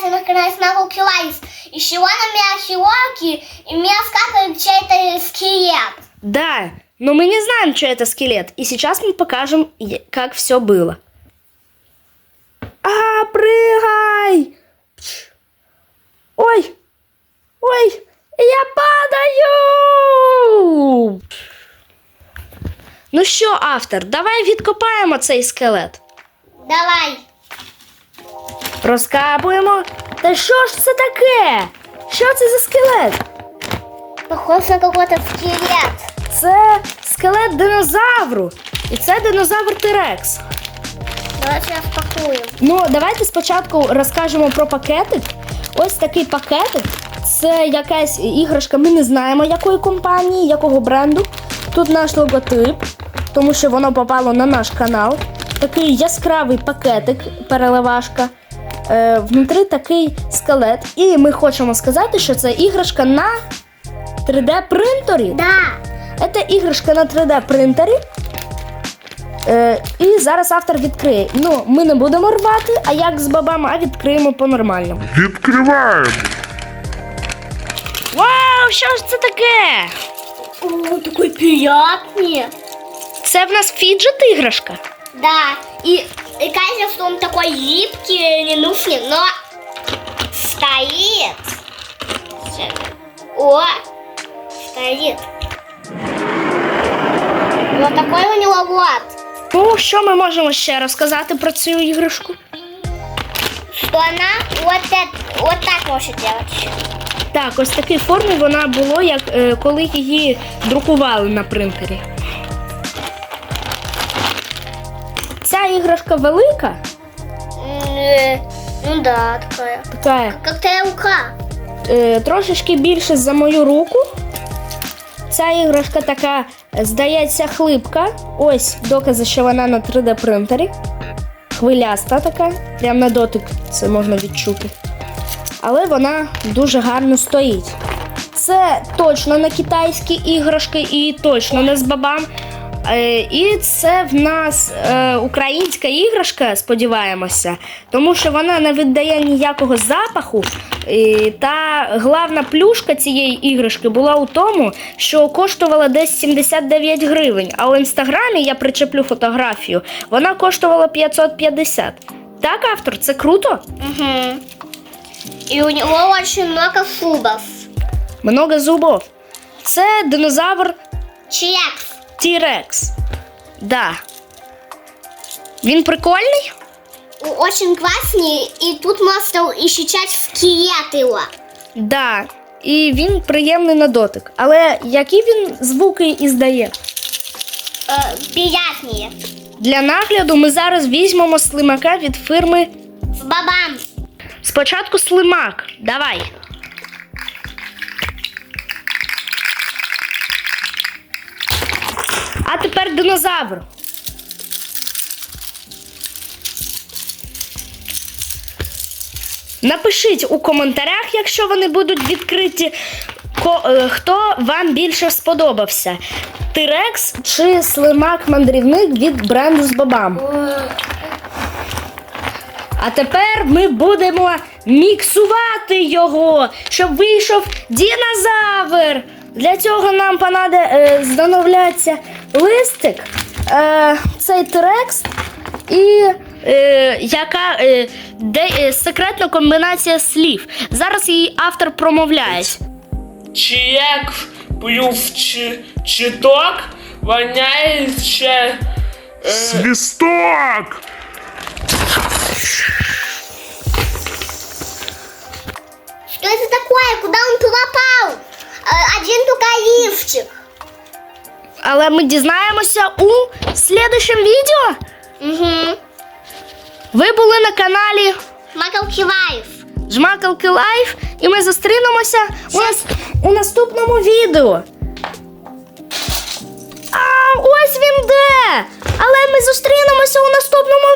Всем привет, вы на канале Смаколки Лайс. И сегодня у меня хилоки, и меня скапает чей-то скелет. Да, но мы не знаем, что это скелет. И сейчас мы покажем, как все было. А, прыгай! Ой! Ой! Я падаю! Ну що, автор, давай відкопаємо цей скелет. Давай. Розкапуємо. Та що ж це таке? Що це за скелет? Похож на какой-то скелет. Це скелет динозавру. І це динозавр Тирекс. Давайте распакуем. Ну, давайте спочатку розкажемо про пакетик. Ось такий пакетик. Це якась іграшка, ми не знаємо якої компанії, якого бренду. Тут наш логотип, тому що воно попало на наш канал. Такий яскравий пакетик, переливашка. Е, внутрі такий скелет. І ми хочемо сказати, що це іграшка на 3D принтері. Да. Це іграшка на 3D принтері. Е, і зараз автор відкриє. Ну, ми не будемо рвати, а як з бабами, а відкриємо по-нормальному. Відкриваємо. Вау, що ж це таке? О, такой приятный. Це в нас фіджет іграшка. Да. И, и кажется, что он такой липкий, ненужный, но стоит. Сейчас. О, стоит. Вот такой у него вот. Ну, що ми можемо ще розказати про цю іграшку? Что она вот, это, вот так может делать. Так, ось такій формі вона була, як е, коли її друкували на принтері. Ця іграшка велика, э, Ну да, такая. така Как твоя рука. е, трошечки більше за мою руку. Ця іграшка така, е, здається, хлипка. Ось докази, що вона на 3D принтері. Хвиляста така, прям на дотик це можна відчути. Але вона дуже гарно стоїть. Це точно не китайські іграшки і точно не з бабам. Е, І це в нас е, українська іграшка, сподіваємося, тому що вона не віддає ніякого запаху. Та главна плюшка цієї іграшки була у тому, що коштувала десь 79 гривень, а у інстаграмі я причеплю фотографію, вона коштувала 550. Так, автор, це круто? Угу. И у него очень много зубов. Много зубов. Це динозавр Чекс. T-Rex. Да. Він прикольний? Очень классный, и тут можно исчезать скелет его. Да. І він приємний на дотик. Але які він звуки іздає? Э, приятнее. Для нагляду ми зараз візьмемо слимака від фірми. С бабам. Спочатку слимак. Давай. Динозавр. Напишіть у коментарях, якщо вони будуть відкриті, е, хто вам більше сподобався. Тирекс чи слимак-мандрівник від бренду з бабам. А тепер ми будемо міксувати його, щоб вийшов динозавр. Для цього нам понаде е, знадобляться листик, е, цей трекст і е, яка е, де, е, секретна комбінація слів. Зараз її автор промовляє. Чи як п'ю в чи, читок, воняє ще Свісток! Что это такое? Куда он туда попал? Э, один только лифчик. Але ми дізнаємося у слідущому відео. Угу. Ви були на каналі Макал Киваев. Жмакалки Лайф, і ми зустрінемося у, нас, у наступному відео. А ось він де! Але ми зустрінемося у наступному